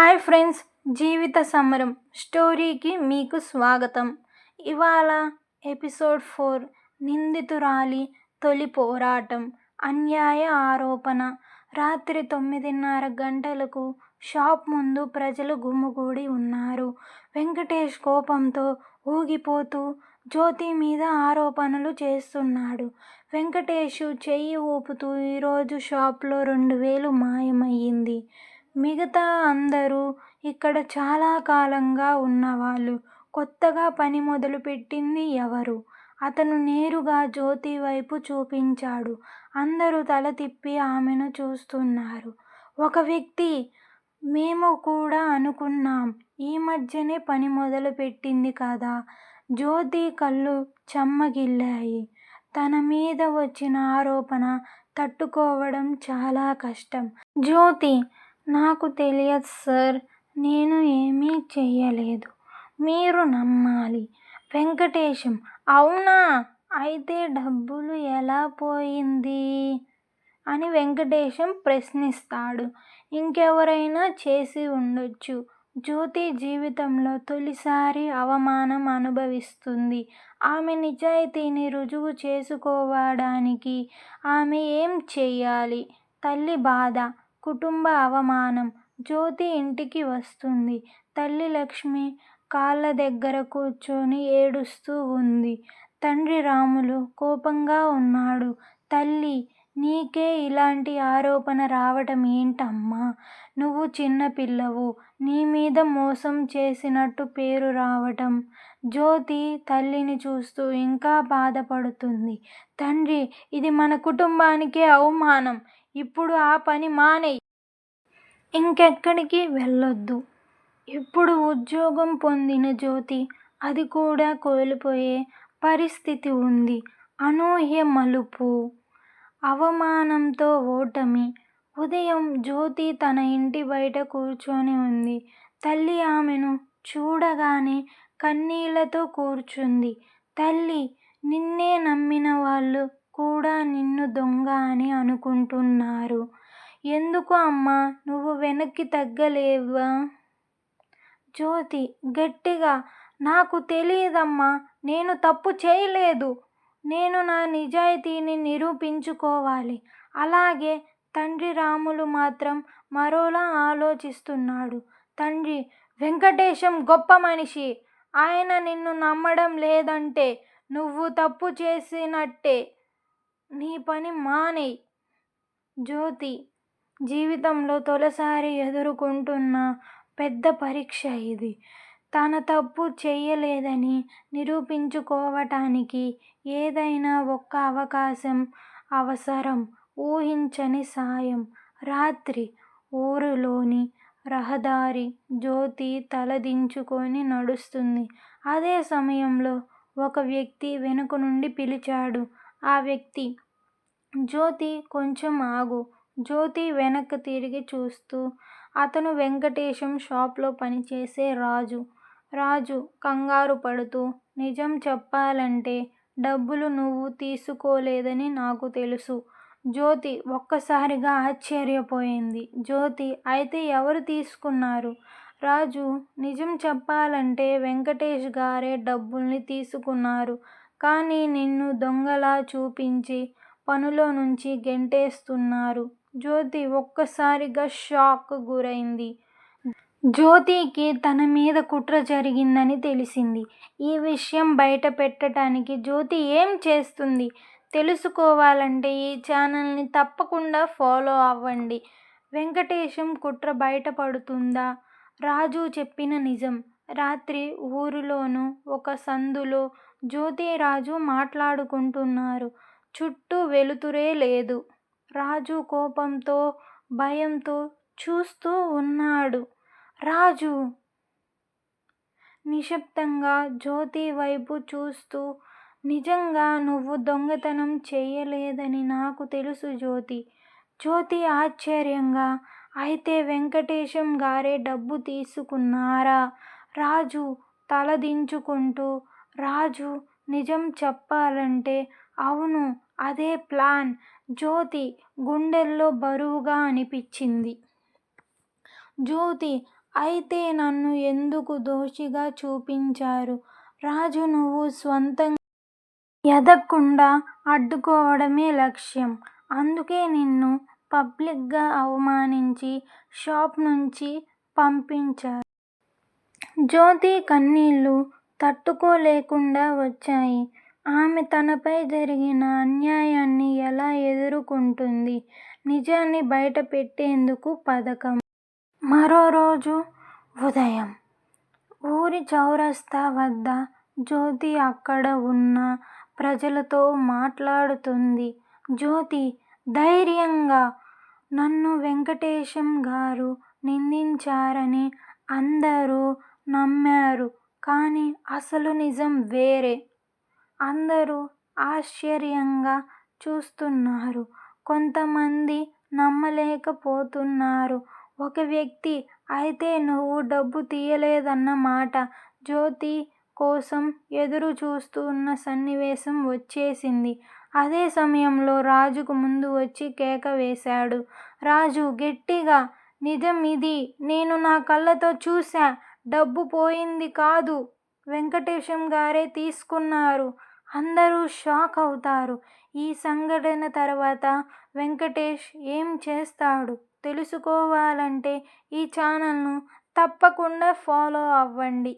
Hi friends జీవిత సమరం స్టోరీకి మీకు స్వాగతం. ఇవాళ ఎపిసోడ్ ఫోర్ నిందితురాలి తొలి పోరాటం అన్యాయ ఆరోపణ. రాత్రి తొమ్మిదిన్నర గంటలకు షాప్ ముందు ప్రజలు గుమ్ముగూడి ఉన్నారు. వెంకటేష్ కోపంతో ఊగిపోతూ జ్యోతి మీద ఆరోపణలు చేస్తున్నాడు. వెంకటేష్ చెయ్యి ఊపుతూ ఈరోజు షాప్లో రెండు వేలు మాయమయ్యింది. మిగతా అందరూ ఇక్కడ చాలా కాలంగా ఉన్నవాళ్ళు. కొత్తగా పని మొదలుపెట్టింది ఎవరు? అతను నేరుగా జ్యోతి వైపు చూపించాడు. అందరూ తల తిప్పి ఆమెను చూస్తున్నారు. ఒక వ్యక్తి మేము కూడా అనుకున్నాం ఈ మధ్యనే పని మొదలుపెట్టింది కదా? జ్యోతి కళ్ళు చెమ్మగిల్లాయి. తన మీద వచ్చిన ఆరోపణ తట్టుకోవడం చాలా కష్టం. జ్యోతి నాకు తెలియదు సార్. నేను ఏమీ చెయ్యలేదు. మీరు నమ్మాలి. వెంకటేశం అవునా? అయితే డబ్బులు ఎలా పోయింది? అని వెంకటేశం ప్రశ్నిస్తాడు. ఇంకెవరైనా చేసి ఉండొచ్చు. జ్యోతి జీవితంలో తొలిసారి అవమానం అనుభవిస్తుంది. ఆమె నిజాయితీని రుజువు చేసుకోవడానికి ఆమె ఏం చేయాలి తల్లి బాధ. కుటుంబ అవమానం జ్యోతి ఇంటికి వస్తుంది. తల్లి లక్ష్మి కాళ్ళ దగ్గర కూర్చొని ఏడుస్తూ ఉంది. తండ్రి రాములు కోపంగా ఉన్నాడు. తల్లి నీకే ఇలాంటి ఆరోపణ రావటం ఏంటమ్మా? నువ్వు చిన్నపిల్లవు నీ మీద మోసం చేసినట్టు పేరు రావటం. జ్యోతి తల్లిని చూస్తూ ఇంకా బాధపడుతుంది. తండ్రి ఇది మన కుటుంబానికే అవమానం. ఇప్పుడు ఆ పని మానేయి. ఇంకెక్కడికి వెళ్ళొద్దు. ఇప్పుడు ఉద్యోగం పొందిన జ్యోతి అది కూడా కోల్పోయే పరిస్థితి ఉంది. అనూహ్య మలుపు. అవమానంతో ఓటమి. ఉదయం జ్యోతి తన ఇంటి బయట కూర్చొని ఉంది. తల్లి ఆమెను చూడగానే కన్నీళ్ళతో కూర్చుంది. తల్లి నిన్నే నమ్మిన వాళ్ళు కూడా నిన్ను దొంగ అని అనుకుంటున్నారు. ఎందుకు అమ్మా? నువ్వు వెనక్కి తగ్గలేవా? జ్యోతి గట్టిగా నాకు తెలియదమ్మా నేను తప్పు చేయలేదు. నేను నా నిజాయితీని నిరూపించుకోవాలి. అలాగే తండ్రి రాములు మాత్రం మరోలా ఆలోచిస్తున్నాడు. తండ్రి వెంకటేశం గొప్ప మనిషి. ఆయన నిన్ను నమ్మడం లేదంటే నువ్వు తప్పు చేసినట్టే. నీ పని మానేయ్ జ్యోతి జీవితంలో తొలిసారి ఎదుర్కొంటున్న పెద్ద పరీక్ష ఇది. తన తప్పు చేయలేదని నిరూపించుకోవటానికి ఏదైనా ఒక్క అవకాశం అవసరం. ఊహించని సాయం. రాత్రి ఊరిలోని రహదారి జ్యోతి తలదించుకొని నడుస్తుంది. అదే సమయంలో ఒక వ్యక్తి వెనుక నుండి పిలిచాడు. ఆ వ్యక్తి. జ్యోతి కొంచెం ఆగు. జ్యోతి వెనక్కి తిరిగి చూస్తూ అతను వెంకటేశం షాప్లో పనిచేసే రాజు. రాజు కంగారు పడుతూ నిజం చెప్పాలంటే డబ్బులు నువ్వు తీసుకోలేదని నాకు తెలుసు. జ్యోతి ఒక్కసారిగా ఆశ్చర్యపోయింది. జ్యోతి అయితే ఎవరు తీసుకున్నారు? రాజు నిజం చెప్పాలంటే వెంకటేష్ గారే డబ్బుల్ని తీసుకున్నారు. కానీ నిన్ను దొంగలా చూపించి పనిలో నుంచి గెంటేస్తున్నారు. జ్యోతి ఒక్కసారిగా షాక్ గురైంది. జ్యోతికి తన మీద కుట్ర జరిగిందని తెలిసింది. ఈ విషయం బయట పెట్టడానికి జ్యోతి ఏం చేస్తుంది? తెలుసుకోవాలంటే ఈ ఛానల్ని తప్పకుండా ఫాలో అవ్వండి. వెంకటేశం కుట్ర బయటపడుతుందా? రాజు చెప్పిన నిజం. రాత్రి ఊరిలోను ఒక సందులో జ్యోతి రాజు మాట్లాడుకుంటున్నారు. చుట్టూ వెలుతురే లేదు. రాజు కోపంతో భయంతో చూస్తూ ఉన్నాడు. రాజు! నిశ్శబ్దంగా జ్యోతి వైపు చూస్తూ నిజంగా నువ్వు దొంగతనం చేయలేదని నాకు తెలుసు జ్యోతి. జ్యోతి ఆశ్చర్యంగా అయితే వెంకటేశం గారే డబ్బు తీసుకున్నారా? రాజు తలదించుకుంటూ రాజు నిజం చెప్పాలంటే అవును అదే ప్లాన్ జ్యోతి గుండెల్లో బరువుగా అనిపించింది జ్యోతి అయితే నన్ను ఎందుకు దోషిగా చూపించారు? రాజు నువ్వు స్వంతంగా ఎదగకుండా అడ్డుకోవడమే లక్ష్యం. అందుకే నిన్ను పబ్లిక్గా అవమానించి షాప్ నుంచి పంపించారు. జ్యోతి కన్నీళ్ళు తట్టుకోలేకుండా వచ్చాయి. ఆమె తనపై జరిగిన అన్యాయాన్ని ఎలా ఎదుర్కొంటుంది? నిజాన్ని బయటపెట్టేందుకు పథకం? మరోరోజు ఉదయం. ఊరి చౌరస్తా వద్ద జ్యోతి అక్కడ ఉన్న ప్రజలతో మాట్లాడుతుంది జ్యోతి ధైర్యంగా నన్ను వెంకటేశం గారు నిందించారని అందరూ నమ్మారు కానీ అసలు నిజం వేరే! అందరూ ఆశ్చర్యంగా చూస్తున్నారు. కొంతమంది నమ్మలేకపోతున్నారు. ఒక వ్యక్తి అయితే నువ్వు డబ్బు తీయలేదన్న మాట. జ్యోతి కోసం ఎదురుచూస్తున్న సన్నివేశం వచ్చేసింది. అదే సమయంలో రాజుకు ముందు వచ్చి కేక వేశాడు. రాజు గట్టిగా నిజం ఇది నేను నా కళ్ళతో చూశా డబ్బు పోయింది కాదు. వెంకటేశంగారే తీసుకున్నారు. అందరూ షాక్ అవుతారు. ఈ సంఘటన తర్వాత వెంకటేష్ ఏం చేస్తాడు తెలుసుకోవాలంటే ఈ ఛానల్ను తప్పకుండా ఫాలో అవ్వండి.